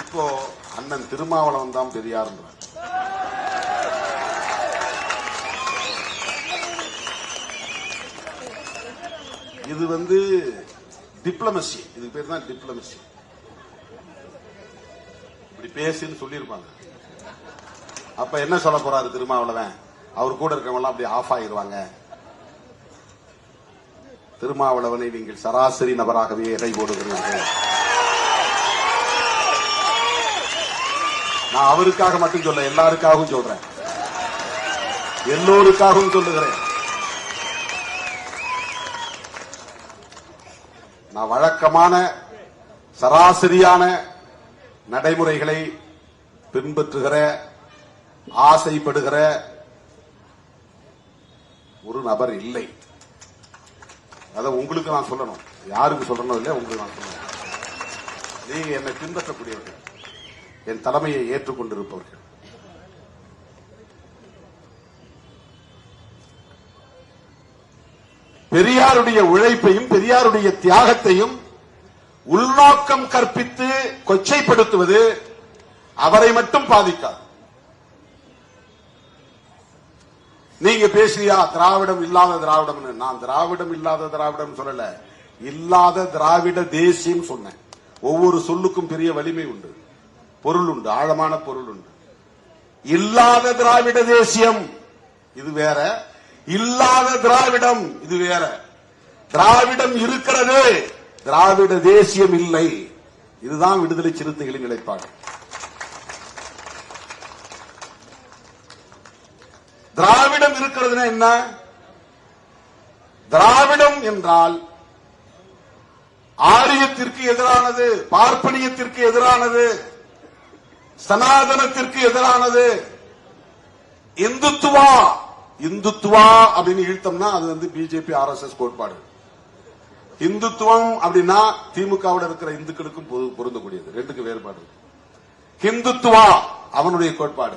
இப்போ அண்ணன் திருமாவளவன் தான் பெரியார் இது வந்து டிப்ளமசி இது பேர் தான் டிப்ளமசி இப்படி பேசுன்னு சொல்லியிருப்பாங்க. அப்ப என்ன சொல்ல போறாரு திருமாவளவன்? அவர் கூட இருக்கவங்க எல்லாம் அப்படி ஆஃப் ஆகிருவாங்க திருமாவளவனை நீங்கள் சராசரி நபராகவே எடை போடுகிறீர்கள். நான் அவருக்காக மட்டும் சொல்ல எல்லாருக்காகவும் சொல்றேன். எல்லோருக்காகவும் சொல்லுகிறேன். நான் வழக்கமான சராசரியான நடைமுறைகளை பின்பற்றுகிற ஆசைப்படுகிற ஒரு நபர் இல்லை. அதை உங்களுக்கு நான் சொல்லணும். யாருக்கு சொல்லணும் இல்லையா? உங்களுக்கு நான் சொல்லணும். நீங்க என்னை பின்பற்றக்கூடியவர்கள். என் தலைமையை ஏற்றுக்கொண்டிருப்பவர்கள். பெரியாருடைய உழைப்பையும் பெரியாருடைய தியாகத்தையும் உள்நோக்கம் கற்பித்து கொச்சைப்படுத்துவது அவரை மட்டும் பாதிக்காது. நீங்க பேசுறியா திராவிடம் இல்லாத திராவிடம் நான் திராவிடம் இல்லாத திராவிடம் சொல்லல. இல்லாத திராவிட தேசியம் சொன்னேன். ஒவ்வொரு சொல்லுக்கும் பெரிய வலிமை உண்டு. பொருள் உண்டு ஆழமான பொருள் உண்டு. இல்லாத திராவிட தேசியம் இது வேற. இல்லாத திராவிடம் இது வேற. திராவிடம் இருக்கிறது திராவிட தேசியம் இல்லை. இதுதான் விடுதலை சிறுத்தைகளின் நிலைப்பாடு. திராவிடம் இருக்கிறதுனா என்ன? திராவிடம் என்றால் ஆரியத்திற்கு எதிரானது பார்ப்பனியத்திற்கு எதிரானது சனாதனத்திற்கு எதிரானது. இந்துத்துவா இந்துத்துவா அப்படின்னு இழுத்தம்னா அது வந்து பிஜேபி ஆர் எஸ் எஸ் கோட்பாடு. இந்துத்துவம் அப்படின்னா திமுகவோட இருக்கிற இந்துக்களுக்கும் பொருந்தக்கூடியது. ரெண்டுக்கு வேறுபாடு ஹிந்துத்துவா அவனுடைய கோட்பாடு.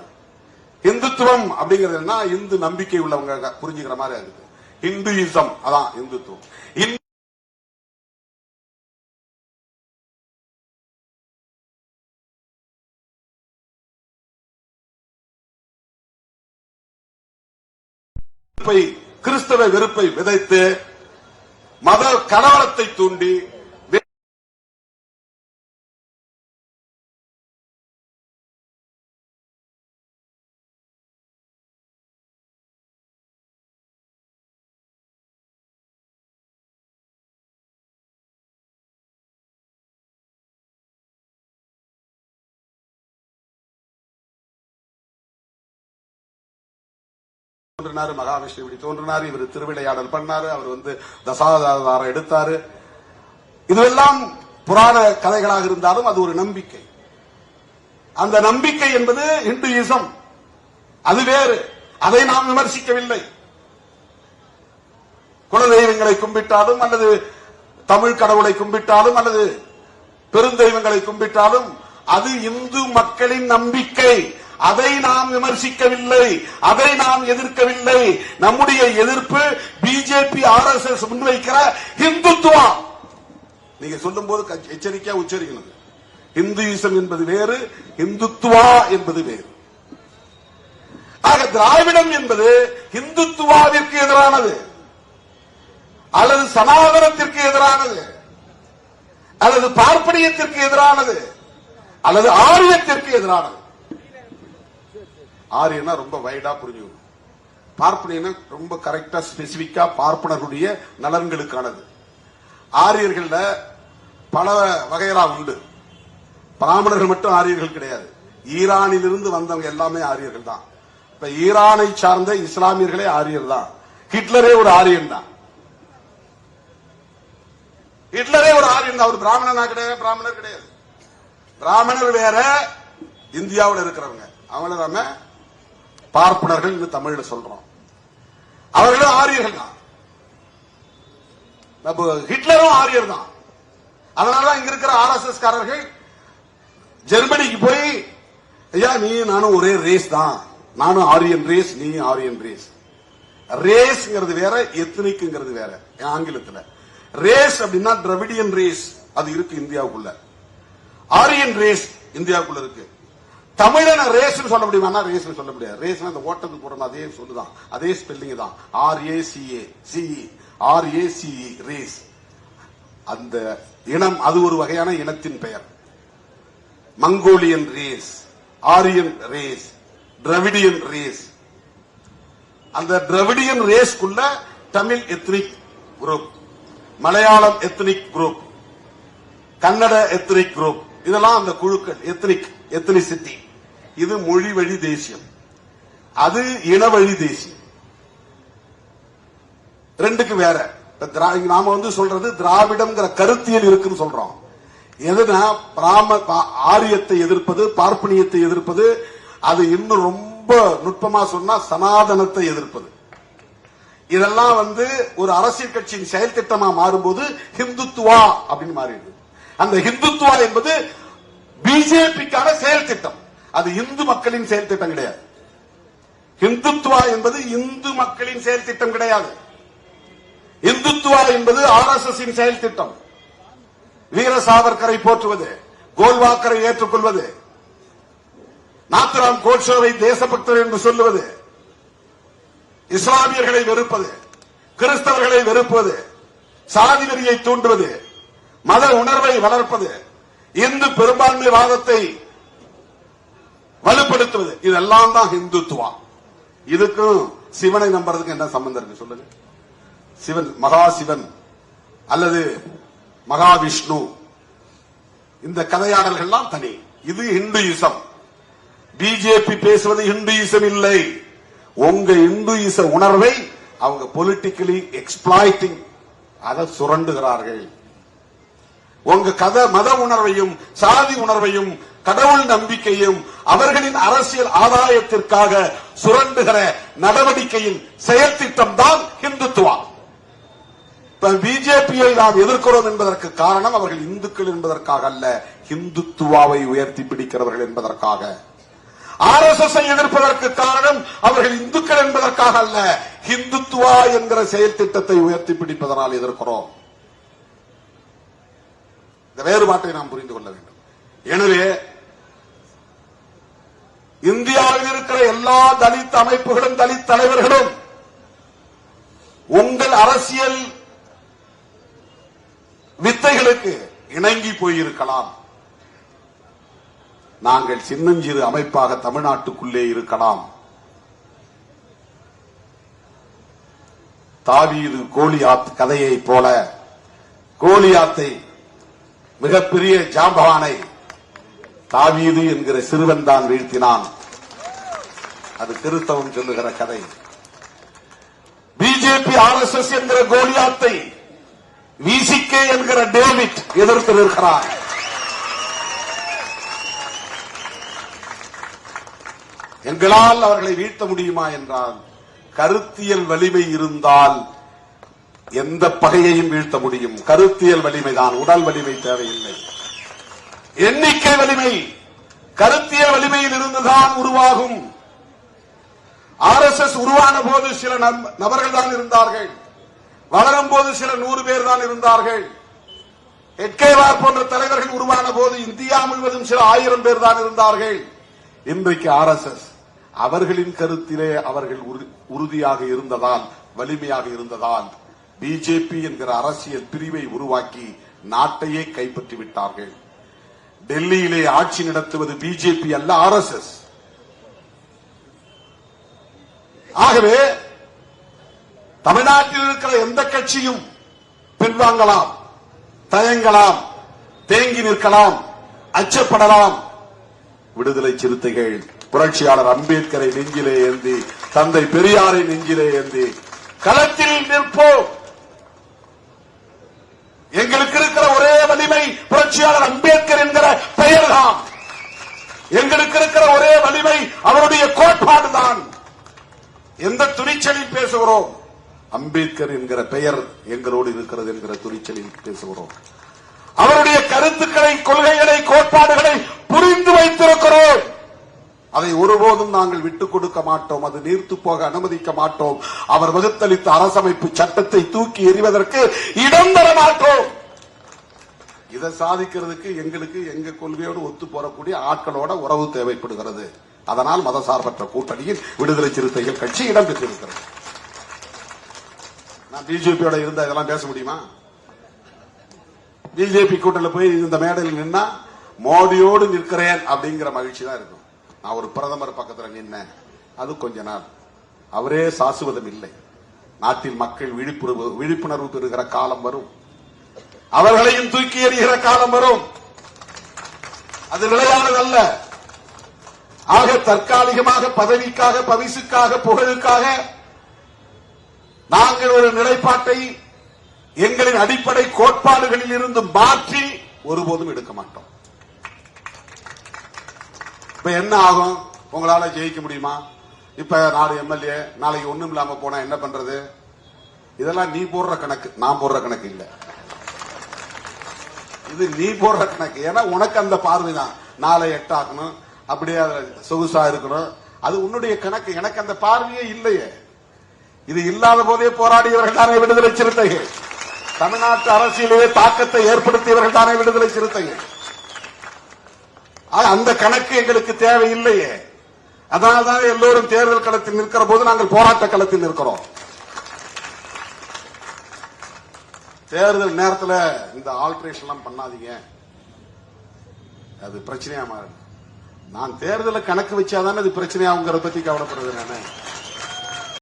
இந்துத்துவம் அப்படிங்கிறது என்ன இந்து நம்பிக்கை உள்ளவங்க புரிஞ்சுக்கிற மாதிரி இருக்கு. இந்துயிசம் அதான் இந்துத்துவம். வெறுப்பை கிறிஸ்தவ வெறுப்பை விதைத்து மத கலவரத்தை தூண்டி தோன்றினாரு மகாவிஷ்ணு இப்படி தோன்றினாரு இவர் திருவிளையாடல் பண்ணாரு அவர் வந்து தசாவதாரம் எடுத்தாரு. இதுவெல்லாம் புராண கதைகளாக இருந்தாலும் அது ஒரு நம்பிக்கை. அந்த நம்பிக்கை என்பது இந்துயிசம் அது வேறு. அதை நாம் விமர்சிக்கவில்லை. குலதெய்வங்களை கும்பிட்டாலும் அல்லது தமிழ் கடவுளை கும்பிட்டாலும் அல்லது பெருந்தெய்வங்களை கும்பிட்டாலும் அது இந்து மக்களின் நம்பிக்கை. அதை நாம் விமர்சிக்கவில்லை அதை நாம் எதிர்க்கவில்லை. நம்முடைய எதிர்ப்பு பிஜேபி ஆர் எஸ் எஸ் முன்வைக்கிற இந்துத்துவா நீங்க சொல்லும் போது எச்சரிக்கையா உச்சரிக்கணும். இந்துயிசம் என்பது வேறு இந்துத்துவா என்பது வேறு. ஆக திராவிடம் என்பது இந்துத்துவாவிற்கு எதிரானது. அல்லது சனாதனத்திற்கு எதிரானது. அல்லது பார்ப்பனியத்திற்கு எதிரானது. அல்லது ஆரியத்திற்கு எதிரானது. ஆரியனா ரொம்ப வைடா புரிஞ்சுக்கணும் பார்ப்பனியனா ரொம்ப கரெக்டா ஸ்பெசிபிக்கா பார்ப்பனர்களுடைய நலன்களுக்கானது. ஆரியர்கள்ல பல வகையரா உண்டு. பிராமணர்கள் மட்டும் ஆரியர்கள் கிடையாது. ஈரானிலிருந்து வந்தவங்க எல்லாமே ஆரியர்கள் தான். இப்ப ஈரானை சார்ந்த இஸ்லாமியர்களே ஆரியர் தான். ஹிட்லரே ஒரு ஆரியன் தான். ஹிட்லரே ஒரு ஆரியன் தான். ஒரு பிராமணனா கிடையாது பிராமணர் கிடையாது. பிராமணர் வேற இந்தியாவில் இருக்கிறவங்க. அவங்கள நாம பார்ப்பனர்கள் தமிழ்ல சொல்றோம். அவர்களும் ஆரியர்கள் தான். ஹிட்லரும் ஆரியர் தான். அதனாலதான் இங்க இருக்கிற ஆர் எஸ் எஸ் காரர்கள் ஜெர்மனிக்கு போய் ஐயா நீ நானும் ஒரே ரேஸ் தான். நானும் ஆரியன் ரேஸ் நீ ஆரியன் ரேஸ் ரேஸ்ங்கிறது வேற எத்தனிக்குங்கிறது வேற ஆங்கிலத்துல. ரேஸ் அப்படின்னா திரவிடியன் ரேஸ் அது இருக்கு இந்தியாவுக்குள்ள. ஆரியன் ரேஸ் இந்தியாவுக்குள்ள இருக்கு. தமிழன ரேஸ்னு சொல்ல முடியுமா? ரேஸ்னு சொல்ல முடியாது. ரேஸ் அந்த ஓட்டத்துக்கு போறோம் அதே சொல்லுதான் அதே ஸ்பெல்லிங் தான். R A C A C E R A C E race அந்த இனம் அது ஒரு வகையான இனத்தின் பெயர். Mongolian race Aryan race Dravidian race அந்த Dravidian ரேஸ்க்குள்ள Tamil ethnic group Malayalam ethnic group Kannada ethnic group இதெல்லாம் அந்த குழுக்கள் எத்னிக் எத்னிசிட்டி இது மொழி வழி தேசியம். அது இனவழி தேசியம். ரெண்டுக்கு வேற. நாம வந்து சொல்றது திராவிடம்ங்கிற கருத்தியல் இருக்குன்னு சொல்றோம். எதுனா பிராம பா- ஆரியத்தை எதிர்ப்பது பார்ப்பனியத்தை எதிர்ப்பது அது இன்னும் ரொம்ப நுட்பமா சொன்னா சனாதனத்தை எதிர்ப்பது. இதெல்லாம் வந்து ஒரு அரசியல் கட்சியின் செயல் திட்டமா மாறும்போது ஹிந்துத்துவா அப்படின்னு மாறிடுது. அந்த ஹிந்துத்துவா என்பது பிஜேபிக்கான செயல் திட்டம். அது இந்து மக்களின் செயல் திட்டம் கிடையாது. இந்துத்துவா என்பது இந்து மக்களின் செயல் திட்டம் கிடையாது. இந்துத்துவா என்பது ஆர் எஸ் எஸ் செயல் திட்டம். வீர சாவர்கரை போற்றுவது கோல்வாக்கரை ஏற்றுக்கொள்வது நாத்துராம் கோட்சோவை தேசபக்தர் என்று சொல்லுவது இஸ்லாமியர்களை வெறுப்பது கிறிஸ்தவர்களை வெறுப்பது சாதி வெறியை தூண்டுவது மத உணர்வை வளர்ப்பது இந்து பெரும்பான்மை வாதத்தை வலுப்படுத்துவது. இதெல்லாம் தான் ஹிந்துத்துவா. இதுக்கும் சிவனை நம்புறதுக்கு என்ன சம்பந்தம் இருக்கு சொல்லுங்க. சிவன் மகா சிவன் அல்லது மகாவிஷ்ணு. இந்த கதையாடல்கள்லாம் தனி. இது இந்துயிசம் பிஜேபி பேசுவது இந்துயிசம் இல்லை. உங்க இந்துயிச உணர்வை அவங்க பொலிட்டிக்கலி எக்ஸ்பிளாய்டிங் அதை சுரண்டுகிறார்கள். உங்க கத மத உணர்வையும் சாதி உணர்வையும் கடவுள் நம்பிக்கையும் அவர்களின் அரசியல் ஆதாயத்திற்காக சுரண்டுகிற நடவடிக்கையின் செயல் திட்டம் தான் இந்துத்துவா பிஜேபியை நாம் எதிர்க்கிறோம் என்பதற்கு காரணம் அவர்கள் இந்துக்கள் என்பதற்காக அல்ல இந்துத்துவாவை உயர்த்தி பிடிக்கிறவர்கள் என்பதற்காக. ஆர் எஸ் எஸ் எதிர்ப்பதற்கு காரணம் அவர்கள் இந்துக்கள் என்பதற்காக அல்ல இந்துத்துவா என்கிற செயல் திட்டத்தை உயர்த்தி பிடிப்பதனால் எதிர்க்கிறோம். இந்த வேறுபாட்டை நாம் புரிந்து கொள்ள வேண்டும். எனவே இந்தியாவில் இருக்கிற எல்லா தலித் அமைப்புகளும் தலித் தலைவர்களும் உங்கள் அரசியல் வித்தைகளுக்கு இணங்கி போயிருக்கலாம். நாங்கள் சின்னஞ்சிறு அமைப்பாக தமிழ்நாட்டுக்குள்ளே இருக்கலாம். தாவீது கோலியாத் கதையைப் போல கோலியாத்தை மிகப்பெரிய ஜாம்பவானை தாவீது என்கிற சிறுவன் தான் வீழ்த்தினான். அது கிறிஸ்தவம் சொல்லுகிற கதை. பிஜேபி ஆர் எஸ் எஸ் என்கிற கோலியாத்தை விசிகே என்கிற டேவிட் எதிர்த்து நிற்கிறார். எங்களால் அவர்களை வீழ்த்த முடியுமா என்றால் கருத்தியல் வலிமை இருந்தால் எந்த பகையையும் வீழ்த்த முடியும். கருத்தியல் வலிமைதான் உடல் வலிமை தேவையில்லை. எண்ணிக்கை வலிமை கருத்தியல் வலிமையில் இருந்துதான் உருவாகும். ஆர் எஸ் எஸ் உருவான போது சில நம்- நபர்கள் தான் இருந்தார்கள். வளரும் போது சில நூறு பேர் தான் இருந்தார்கள். எட்கேவார் போன்ற தலைவர்கள் உருவான போது இந்தியா முழுவதும் சில ஆயிரம் பேர் தான் இருந்தார்கள். இன்றைக்கு ஆர் எஸ் எஸ் அவர்களின் கருத்திலே அவர்கள் உறுதியாக இருந்ததால் வலிமையாக இருந்ததால் பிஜேபி என்கிற அரசியல் பிரிவை உருவாக்கி நாட்டையே கைப்பற்றி விட்டார்கள் டெல்லியிலே ஆட்சி நடத்துவது பிஜேபி அல்ல ஆர் எஸ் எஸ் ஆகவே தமிழ்நாட்டில் இருக்கிற எந்த கட்சியும் பின்வாங்கலாம் தயங்கலாம் தேங்கி நிற்கலாம் அச்சப்படலாம். விடுதலை சிறுத்தைகள் புரட்சியாளர் அம்பேத்கரை நெஞ்சிலே ஏந்தி தந்தை பெரியாரை நெஞ்சிலே ஏந்தி களத்தில் நிற்போம் எங்களுக்கு இருக்கிற ஒரே வலிமை புரட்சியாளர் அம்பேத்கர் என்கிற பெயர்தான் எங்களுக்கு இருக்கிற ஒரே வலிமை அவருடைய கோட்பாடுதான் எந்த துணிச்சலில் பேசுகிறோம். அம்பேத்கர் என்கிற பெயர் எங்களோடு இருக்கிறது என்கிற துணிச்சலில் பேசுகிறோம். அவருடைய கருத்துக்களை கொள்கைகளை கோட்பாடுகளை புரிந்து வைத்திருக்கிறோம். அதை ஒருபோதும் நாங்கள் விட்டுக் கொடுக்க மாட்டோம். அது நீர்த்து போக அனுமதிக்க மாட்டோம். அவர் வகுத்தளித்த அரசமைப்பு சட்டத்தை தூக்கி எறிவதற்கு இடம் தர மாட்டோம். இதை சாதிக்கிறதுக்கு எங்களுக்கு எங்க கொள்கையோடு ஒத்து போறக்கூடிய ஆட்களோட உறவு தேவைப்படுகிறது. அதனால் மதசார்பற்ற கூட்டணியில் விடுதலை சிறுத்தைகள் கட்சி இடம்பெற்றிருக்கிறது நான் பிஜேபியோட இருந்தா இதெல்லாம் பேச முடியுமா? பிஜேபி கூட்டணியில் போய் இந்த மேடையில் நின்னா மோடியோடு நிற்கிறேன் அப்படிங்கிற மகிழ்ச்சி தான் இருக்கும். நான் ஒரு பிரதமர் பக்கத்துல நின்னேன். அது கொஞ்ச நாள். அவரே சாசுவதம் இல்லை. நாட்டில் மக்கள் விழிப்புணர்வு விழிப்புணர்வு பெறுகிற காலம் வரும். அவர்களையும் தூக்கி எறிகிற காலம் வரும். அது நிலையானதல்ல. ஆக தற்காலிகமாக பதவிக்காக பரிசுக்காக புகழுக்காக நாங்கள் ஒரு நிலைப்பாட்டை எங்களின் அடிப்படை கோட்பாடுகளில் இருந்து மாற்றி ஒருபோதும் எடுக்க மாட்டோம். இப்ப என்ன ஆகும்? உங்களால ஜெயிக்க முடியுமா? இப்ப நாலு எம்எல்ஏ நாளைக்கு ஒண்ணும் இல்லாம போனா என்ன பண்றது? இதெல்லாம் நீ போடுற கணக்கு நான் போடுற கணக்கு இல்ல. இது நீ போடுற கணக்கு. ஏன்னா உனக்கு அந்த பார்வை தான் நாளை எட்டாக்கணும் அப்படியே சொகுசா இருக்கணும். அது உன்னுடைய கணக்கு. எனக்கு அந்த பார்வையே இல்லையே. இது இல்லாத போதே போராடியவர்கள் தானே விடுதலை சிறுத்தைகள். தமிழ்நாட்டு அரசியலே தாக்கத்தை ஏற்படுத்தியவர்கள் தானே விடுதலை சிறுத்தைகள். அந்த கணக்கு எங்களுக்கு தேவையில்லையே. அதனால்தான் எல்லோரும் தேர்தல் களத்தில் நிற்கிற போது நாங்கள் போராட்ட களத்தில் இருக்கிறோம் தேர்தல் நேரத்தில் இந்த ஆல்ட்ரேஷன் எல்லாம் பண்ணாதீங்க. அது பிரச்சனையா மாறும் நான் தேர்தலை கணக்கு வச்சாதானே அது பிரச்சனையாகுங்கிறத பத்தி கவலைப்படுறது நானே.